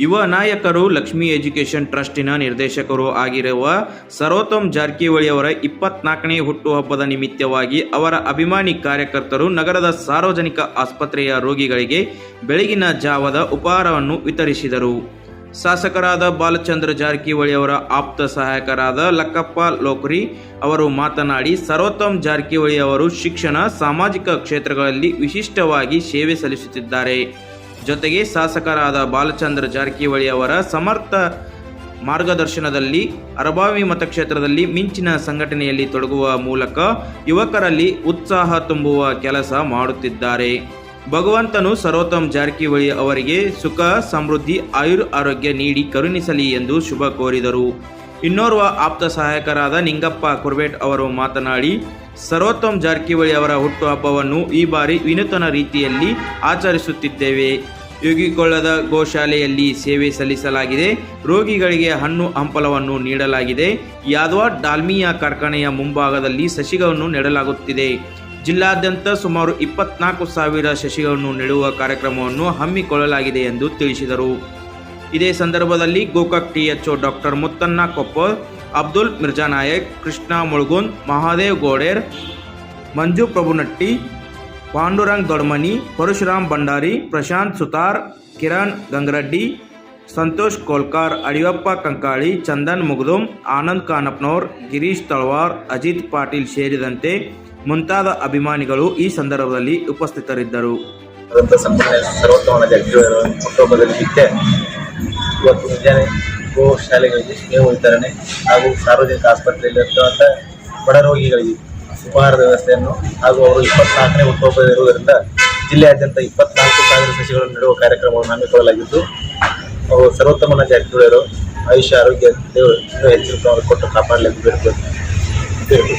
ಯುವ ನಾಯಕರು ಲಕ್ಷ್ಮಿ ಎಜುಕೇಷನ್ ಟ್ರಸ್ಟಿನ ನಿರ್ದೇಶಕರು ಆಗಿರುವ ಸರೋತಮ್ ಜಾರಕಿಹೊಳಿ ಅವರ ಇಪ್ಪತ್ನಾಲ್ಕನೇ ಹುಟ್ಟುಹಬ್ಬದ ನಿಮಿತ್ತವಾಗಿ ಅವರ ಅಭಿಮಾನಿ ಕಾರ್ಯಕರ್ತರು ನಗರದ ಸಾರ್ವಜನಿಕ ಆಸ್ಪತ್ರೆಯ ರೋಗಿಗಳಿಗೆ ಬೆಳಗಿನ ಜಾವದ ಉಪಹಾರವನ್ನು ವಿತರಿಸಿದರು. ಶಾಸಕರಾದ ಬಾಲಚಂದ್ರ ಜಾರಕಿಹೊಳಿ ಅವರ ಆಪ್ತ ಸಹಾಯಕರಾದ ಲಕ್ಕಪ್ಪ ಲೋಕರಿ ಅವರು ಮಾತನಾಡಿ ಸರ್ವೋತ್ತಮ್ ಜಾರಕಿಹೊಳಿ ಅವರು ಶಿಕ್ಷಣ, ಸಾಮಾಜಿಕ ಕ್ಷೇತ್ರಗಳಲ್ಲಿ ವಿಶಿಷ್ಟವಾಗಿ ಸೇವೆ ಸಲ್ಲಿಸುತ್ತಿದ್ದಾರೆ. ಜೊತೆಗೆ ಶಾಸಕರಾದ ಬಾಲಚಂದ್ರ ಜಾರಕಿಹೊಳಿ ಅವರ ಸಮರ್ಥ ಮಾರ್ಗದರ್ಶನದಲ್ಲಿ, ಅರಬಾವಿ ಮತಕ್ಷೇತ್ರದಲ್ಲಿ ಮಿಂಚಿನ ಸಂಘಟನೆಯಲ್ಲಿ ತೊಡಗುವ ಮೂಲಕ ಯುವಕರಲ್ಲಿ ಉತ್ಸಾಹ ತುಂಬುವ ಕೆಲಸ ಮಾಡುತ್ತಿದ್ದಾರೆ. ಭಗವಂತನು ಸರ್ವೋತ್ತಮ್ ಜಾರಕಿಹೊಳಿ ಅವರಿಗೆ ಸುಖ, ಸಮೃದ್ಧಿ, ಆಯುರ್ ಆರೋಗ್ಯ ನೀಡಿ ಕರುಣಿಸಲಿ ಎಂದು ಶುಭ ಕೋರಿದರು. ಇನ್ನೋರ್ವ ಆಪ್ತ ಸಹಾಯಕರಾದ ನಿಂಗಪ್ಪ ಕುರ್ಬೇಟ್ ಅವರು ಮಾತನಾಡಿ, ಸರ್ವೋತ್ತಮ್ ಜಾರಕಿಹೊಳಿ ಅವರ ಹುಟ್ಟುಹಬ್ಬವನ್ನು ಈ ಬಾರಿ ವಿನೂತನ ರೀತಿಯಲ್ಲಿ ಆಚರಿಸುತ್ತಿದ್ದೇವೆ. ಯೋಗಿಕೊಳ್ಳದ ಗೋಶಾಲೆಯಲ್ಲಿ ಸೇವೆ ಸಲ್ಲಿಸಲಾಗಿದೆ. ರೋಗಿಗಳಿಗೆ ಹಣ್ಣು ಹಂಪಲವನ್ನು ನೀಡಲಾಗಿದೆ. ಯಾದವ ಡಾಲ್ಮಿಯಾ ಕಾರ್ಖಾನೆಯ ಮುಂಭಾಗದಲ್ಲಿ ಸಸಿಗಳನ್ನು ನೆಡಲಾಗುತ್ತಿದೆ. ಜಿಲ್ಲಾದ್ಯಂತ ಸುಮಾರು ಇಪ್ಪತ್ನಾಲ್ಕು ಸಾವಿರ ಸಸಿಗಳನ್ನು ನೆಡುವ ಕಾರ್ಯಕ್ರಮವನ್ನು ಹಮ್ಮಿಕೊಳ್ಳಲಾಗಿದೆ ಎಂದು ತಿಳಿಸಿದರು. ಇದೇ ಸಂದರ್ಭದಲ್ಲಿ ಗೋಕಾಕ್ ಟಿಎಚ್ಒ ಡಾಕ್ಟರ್ ಮುತ್ತಣ್ಣ ಕೊಪ್ಪಲ್, ಅಬ್ದುಲ್ ಮಿರ್ಜಾ ನಾಯಕ್, ಕೃಷ್ಣ ಮುಳುಗುಂದ್, ಮಹಾದೇವ್ ಗೋಡೇರ್, ಮಂಜು ಪ್ರಭುನಟ್ಟಿ, ಪಾಂಡುರಂಗ್ ದೊಡ್ಮನಿ, ಪರಶುರಾಮ್ ಭಂಡಾರಿ, ಪ್ರಶಾಂತ್ ಸುತಾರ್, ಕಿರಣ್ ಗಂಗರೆಡ್ಡಿ, ಸಂತೋಷ್ ಕೋಲ್ಕಾರ್, ಅಡಿಯಪ್ಪ ಕಂಕಾಳಿ, ಚಂದನ್ ಮುಗ್ದುಮ್ ಆನಂದ್ ಕಾನಪ್ನೋರ್, ಗಿರೀಶ್ ತಳವಾರ್, ಅಜಿತ್ ಪಾಟೀಲ್ ಸೇರಿದಂತೆ ಮುಂತಾದ ಅಭಿಮಾನಿಗಳು ಈ ಸಂದರ್ಭದಲ್ಲಿ ಉಪಸ್ಥಿತರಿದ್ದರು. ಇವತ್ತು ಮುಂಜಾನೆ ಗೋ ಶಾಲೆಗಳಿಗೆ ಮೇವು ವಿತರಣೆ ಹಾಗೂ ಸಾರ್ವಜನಿಕ ಆಸ್ಪತ್ರೆಯಲ್ಲಿ ಇರ್ತಕ್ಕಂಥ ಬಡ ರೋಗಿಗಳಿಗೆ ಉಪಹಾರದ ವ್ಯವಸ್ಥೆಯನ್ನು ಹಾಗೂ ಅವರು ಇಪ್ಪತ್ನಾಲ್ಕನೇ ಹುಟ್ಟುಹಬ್ಬ ಇರುವುದರಿಂದ ಜಿಲ್ಲೆಯಾದ್ಯಂತ ಇಪ್ಪತ್ನಾಲ್ಕು ಸಾವಿರ ಸಸಿಗಳನ್ನು ನೀಡುವ ಕಾರ್ಯಕ್ರಮವನ್ನು ಹಮ್ಮಿಕೊಳ್ಳಲಾಗಿದ್ದು ಅವರು ಸರ್ವೋತ್ತಮನ ಜಾರಕಿಹೊಳಿ ಅವರು ಆಯುಷ್ಯ, ಆರೋಗ್ಯ ಹೆಚ್ಚಿನ ಕೊಟ್ಟು ಕಾಪಾಡಲಿಕ್ಕೆ ಬೇಡ್ಬೋದು